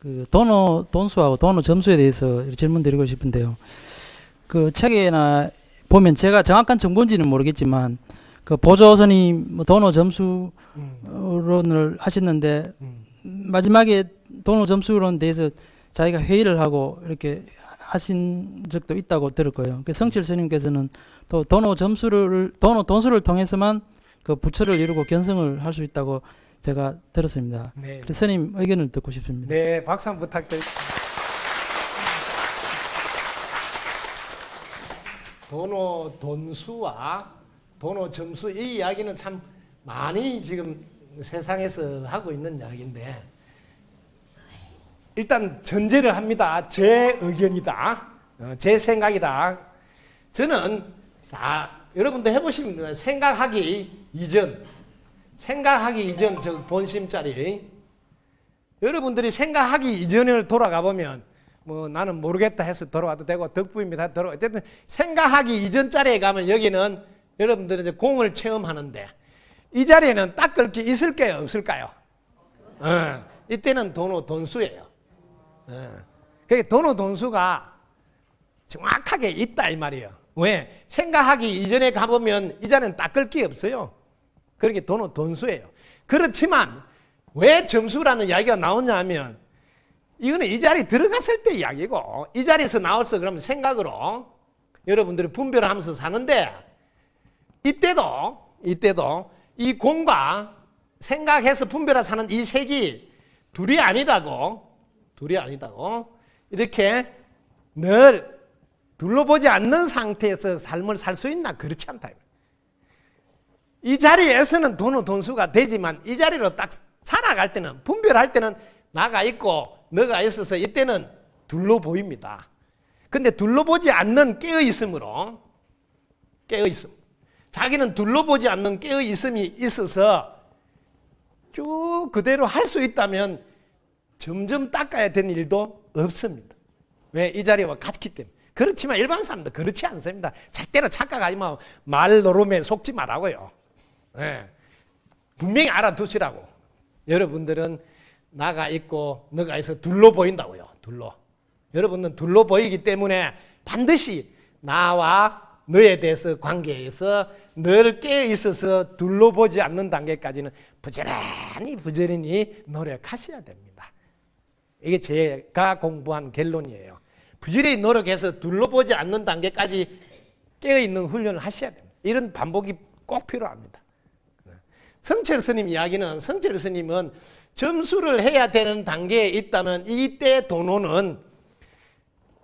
그 도노 돈수하고 도노 점수에 대해서 질문 드리고 싶은데요. 그 책에나 보면 제가 정확한 정보인지는 모르겠지만 그 보조선이 뭐 도노 점수론을 음, 하셨는데 음. 마지막에 도노 점수론 대해서 자기가 회의를 하고 이렇게 하신 적도 있다고 들었고요. 그 성칠 스님께서는 또 도노 점수를 도노 돈수를 통해서만 그 부처를 이루고 견성을 할 수 있다고 제가 들었습니다. 네. 그래서 스님 의견을 듣고 싶습니다. 네, 박수 한번 부탁드립니다. 도노 돈수와 도노 점수 이 이야기는 참 많이 지금 세상에서 하고 있는 이야기인데 일단 전제를 합니다. 제 의견이다. 어, 제 생각이다. 저는 자 여러분도 해보시면 생각하기 이전 생각하기 이전 저 본심짜리 여러분들이 생각하기 이전을 돌아가 보면 뭐 나는 모르겠다 해서 돌아와도 되고 덕부입니다 돌아 어쨌든 생각하기 이전 자리에 가면 여기는 여러분들은 이제 공을 체험하는데 이 자리에는 닦을 게 있을까요 없을까요? 어, 이때는 돈호 돈수예요. 어. 그게 돈호 돈수가 정확하게 있다 이 말이에요. 왜? 생각하기 이전에 가보면 이 자리는 닦을 게 없어요. 그렇게 돈은 돈수예요. 그렇지만 왜 점수라는 이야기가 나오냐 하면 이거는 이 자리 들어갔을 때 이야기고 이 자리에서 나왔어 그러면 생각으로 여러분들이 분별을 하면서 사는데 이때도 이때도 이 공과 생각해서 분별해 사는 이 색이 둘이 아니다고 둘이 아니다고 이렇게 늘 둘러보지 않는 상태에서 삶을 살 수 있나 그렇지 않다. 이 자리에서는 돈은 돈수가 되지만 이 자리로 딱 살아갈 때는 분별할 때는 나가 있고 너가 있어서 이때는 둘로 보입니다. 근데 둘러보지 않는 깨어 있음으로 깨어 있음. 자기는 둘러보지 않는 깨어 있음이 있어서 쭉 그대로 할 수 있다면 점점 닦아야 되는 일도 없습니다. 왜? 이 자리와 같기 때문에. 그렇지만 일반 사람도 그렇지 않습니다. 절대로 착각하지만 말 노름에 속지 말라고요. 예. 분명히 알아두시라고. 여러분들은 나가 있고 너가 있어 둘로 보인다고요. 둘로. 여러분은 둘로 보이기 때문에 반드시 나와 너에 대해서 관계에서 늘 깨어 있어서 둘로 보지 않는 단계까지는 부지런히 부지런히 노력하셔야 됩니다. 이게 제가 공부한 결론이에요. 부지런히 노력해서 둘러보지 않는 단계까지 깨어 있는 훈련을 하셔야 됩니다. 이런 반복이 꼭 필요합니다. 성철 스님 이야기는 성철 스님은 점수를 해야 되는 단계에 있다면 이때 도노는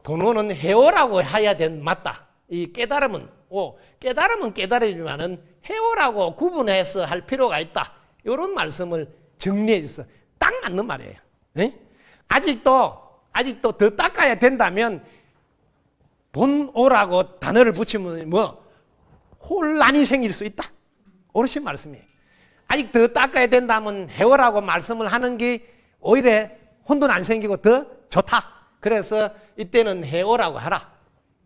도노는 해오라고 해야 된 맞다. 이 깨달음은 오 깨달음은 깨달음이지만은 해오라고 구분해서 할 필요가 있다. 이런 말씀을 정리해 줬어. 딱 맞는 말이에요. 네? 아직도 아직도 더 닦아야 된다면 돈 오라고 단어를 붙이면 뭐 혼란이 생길 수 있다. 옳으신 말씀이에요. 아직 더 닦아야 된다면 해오라고 말씀을 하는 게 오히려 혼돈 안 생기고 더 좋다. 그래서 이때는 해오라고 하라.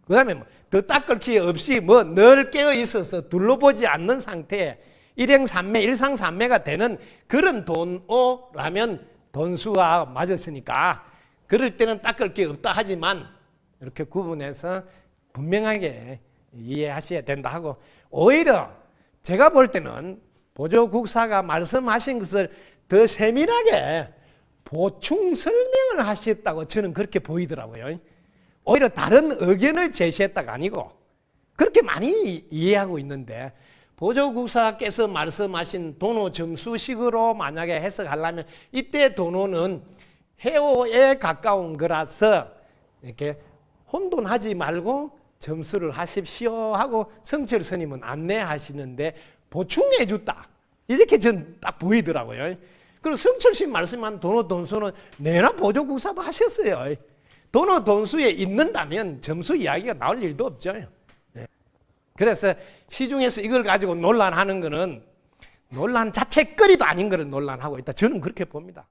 그 다음에 뭐 더 닦을 게 없이 뭐 늘 깨어 있어서 둘러보지 않는 상태에 일행삼매, 일상삼매가 되는 그런 돈오라면 돈수가 맞았으니까 그럴 때는 닦을 게 없다 하지만 이렇게 구분해서 분명하게 이해하셔야 된다 하고 오히려 제가 볼 때는 보조국사가 말씀하신 것을 더 세밀하게 보충 설명을 하셨다고 저는 그렇게 보이더라고요. 오히려 다른 의견을 제시했다가 아니고 그렇게 많이 이해하고 있는데 보조국사께서 말씀하신 도노 점수식으로 만약에 해석하려면 이때 도노는 해오에 가까운 거라서 이렇게 혼돈하지 말고 점수를 하십시오 하고 성철 스님은 안내하시는데 보충해 줬다. 이렇게 전 딱 보이더라고요. 그리고 성철 스님 말씀한 도노 돈수는 내나 보조국사도 하셨어요. 도노 돈수에 있는다면 점수 이야기가 나올 일도 없죠. 네. 그래서 시중에서 이걸 가지고 논란하는 거는 논란 자체 거리도 아닌 거를 논란하고 있다. 저는 그렇게 봅니다.